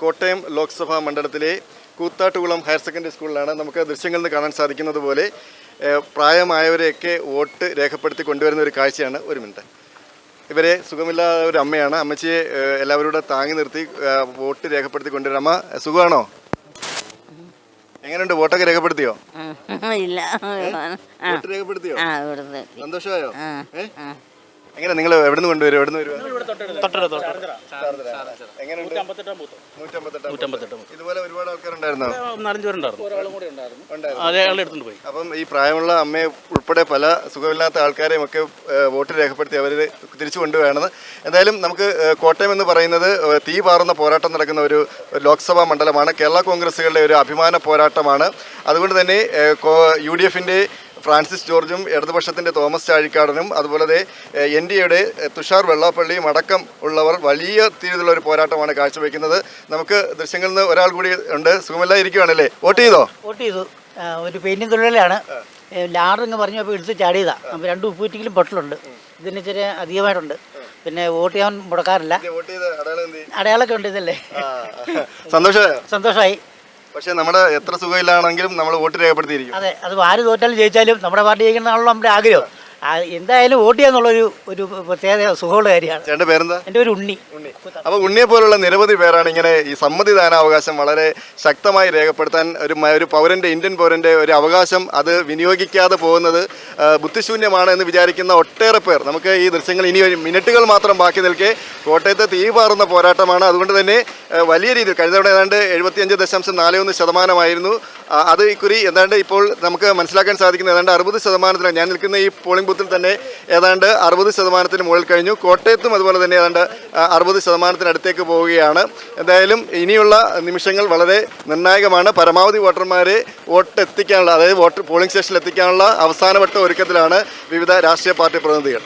കോട്ടയം ലോക്സഭാ മണ്ഡലത്തിലെ Koothattukulam higher secondary സ്കൂളിലാണ് നമുക്ക് ദൃശ്യങ്ങളിൽ നിന്ന് കാണാൻ സാധിക്കുന്നത് പോലെ ഏഹ്, പ്രായമായവരെയൊക്കെ വോട്ട് രേഖപ്പെടുത്തി കൊണ്ടുവരുന്ന ഒരു കാഴ്ചയാണ് ഒരു മിനിറ്റ്. ഇവരെ സുഖമില്ലാത്ത ഒരു അമ്മയാണ്. അമ്മച്ചിയെ ഏഹ്, എല്ലാവരും കൂടെ താങ്ങി നിർത്തി വോട്ട് രേഖപ്പെടുത്തി കൊണ്ടുവരും അമ്മ സുഖമാണോ? എങ്ങനെയുണ്ട്? വോട്ടൊക്കെ രേഖപ്പെടുത്തിയോ? ഇല്ല. രേഖപ്പെടുത്തിയോ? സന്തോഷമായോ? ആ ഏ? ആ. എങ്ങനെ നിങ്ങൾ എവിടെ നിന്ന് കൊണ്ടുവരും ഇതുപോലെ ഒരുപാട് ആൾക്കാരുണ്ടായിരുന്നോ? നാലഞ്ച് പേരുണ്ടായിരുന്നു ഉണ്ടായിരുന്നു. അതേ ആളെ എടുത്തുകൊണ്ട് പോയി. അപ്പം ഈ പ്രായമുള്ള അമ്മയെ ഉൾപ്പെടെ പല സുഖമില്ലാത്ത ആൾക്കാരെയും ഒക്കെ വോട്ട് രേഖപ്പെടുത്തി അവർ തിരിച്ചു കൊണ്ടുപോകണമെന്ന് എന്തായാലും നമുക്ക് കോട്ടയം എന്ന് പറയുന്നത് തീ പാറുന്ന പോരാട്ടം നടക്കുന്ന ഒരു ലോക്സഭാ മണ്ഡലമാണ്. കേരള കോൺഗ്രസുകളുടെ ഒരു അഭിമാന പോരാട്ടമാണ്. അതുകൊണ്ട് തന്നെ യു ഡി എഫിന്റെ ഫ്രാൻസിസ് ജോർജും ഇടതുപക്ഷത്തിന്റെ തോമസ് ചാഴിക്കാടനും അതുപോലെ എൻ ഡി എയുടെ തുഷാർ വെള്ളാപ്പള്ളിയും അടക്കം ഉള്ളവർ വലിയ രീതിയിലുള്ള ഒരു പോരാട്ടമാണ് കാഴ്ചവെക്കുന്നത്. നമുക്ക് ദൃശ്യങ്ങളിൽ നിന്ന് ഒരാൾ കൂടി ഉണ്ട്. സുഖമില്ലായിരിക്കുവാണല്ലേ വോട്ട് ചെയ്തോ? വോട്ട് ചെയ്തു. ഒരു പെയിന്റിങ് തൊഴിലാളിയാണ്. ലാഡറിങ് പറഞ്ഞപ്പോൾ എടുത്ത് ചാടിയതാണ് അപ്പോൾ രണ്ട് ഉപ്പൂറ്റിക്കിലും പൊട്ടലുണ്ട്. ഇതിന് ഇച്ചിരി അധികമായിട്ടുണ്ട്. പിന്നെ വോട്ട് ചെയ്യാൻ മുടക്കാറില്ല? അടയാളമൊക്കെ ഉണ്ട് ഇതല്ലേ? സന്തോഷമായി. പക്ഷെ നമ്മുടെ എത്ര സുഖമില്ലാണെങ്കിലും നമ്മൾ വോട്ട് രേഖപ്പെടുത്തിയിരിക്കും. അതെ അത് ആര് തോറ്റാലും ജയിച്ചാലും നമ്മുടെ പാർട്ടി ജയിക്കണമെന്നാണല്ലോ നമ്മുടെ ആഗ്രഹം. എന്തായാലും വോട്ട് ചെയ്യാന്നുള്ളൊരു ഒരു പ്രത്യേക സുഖമുള്ള കാര്യമാണ്. ചേട്ടന്റെ പേരെന്താ? എന്റെ ഒരു ഉണ്ണി. അപ്പൊ ഉണ്ണിയെ പോലുള്ള നിരവധി പേരാണ് ഇങ്ങനെ ഈ സമ്മതിദാനാവകാശം വളരെ ശക്തമായി രേഖപ്പെടുത്താൻ ഒരു മ- ഒരു പൗരന്റെ ഇന്ത്യൻ പൗരന്റെ ഒരു അവകാശം അത് വിനിയോഗിക്കാതെ പോകുന്നത് ആ, ബുദ്ധിശൂന്യമാണ് എന്ന് വിചാരിക്കുന്ന ഒട്ടേറെ പേർ. നമുക്ക് ഈ ദൃശ്യങ്ങൾ ഇനി ഒരു മിനിറ്റുകൾ മാത്രം ബാക്കി നിൽക്കെ കോട്ടയത്ത് തീ പാറുന്ന പോരാട്ടമാണ്. അതുകൊണ്ട് തന്നെ ആ, വലിയ രീതിയിൽ കഴിഞ്ഞ തവണ ഏതാണ്ട് എഴുപത്തിയഞ്ച് ദശാംശം നാല് ഒന്ന് ശതമാനമായിരുന്നു. ആ, അത് ഇക്കുറി ഏതാണ്ട് ഇപ്പോൾ നമുക്ക് മനസ്സിലാക്കാൻ സാധിക്കുന്നത് ഏതാണ്ട് അറുപത് ശതമാനത്തിലാണ് ഞാൻ നിൽക്കുന്ന ഈ പോളിംഗ് ബൂത്തിൽ തന്നെ ഏതാണ്ട് അറുപത് ശതമാനത്തിന് മുകളിൽ കഴിഞ്ഞു. കോട്ടയത്തും അതുപോലെ തന്നെ ഏതാണ്ട് അറുപത് ശതമാനത്തിനടുത്തേക്ക് പോവുകയാണ്. എന്തായാലും ഇനിയുള്ള നിമിഷങ്ങൾ വളരെ നിർണായകമാണ്. പരമാവധി വോട്ടർമാരെ വോട്ട് എത്തിക്കാനുള്ള അതായത് വോട്ട് പോളിംഗ് സ്റ്റേഷനിൽ എത്തിക്കാനുള്ള അവസാനവട്ട ഒരുക്കത്തിലാണ് വിവിധ രാഷ്ട്രീയ പാർട്ടി പ്രതിനിധികൾ.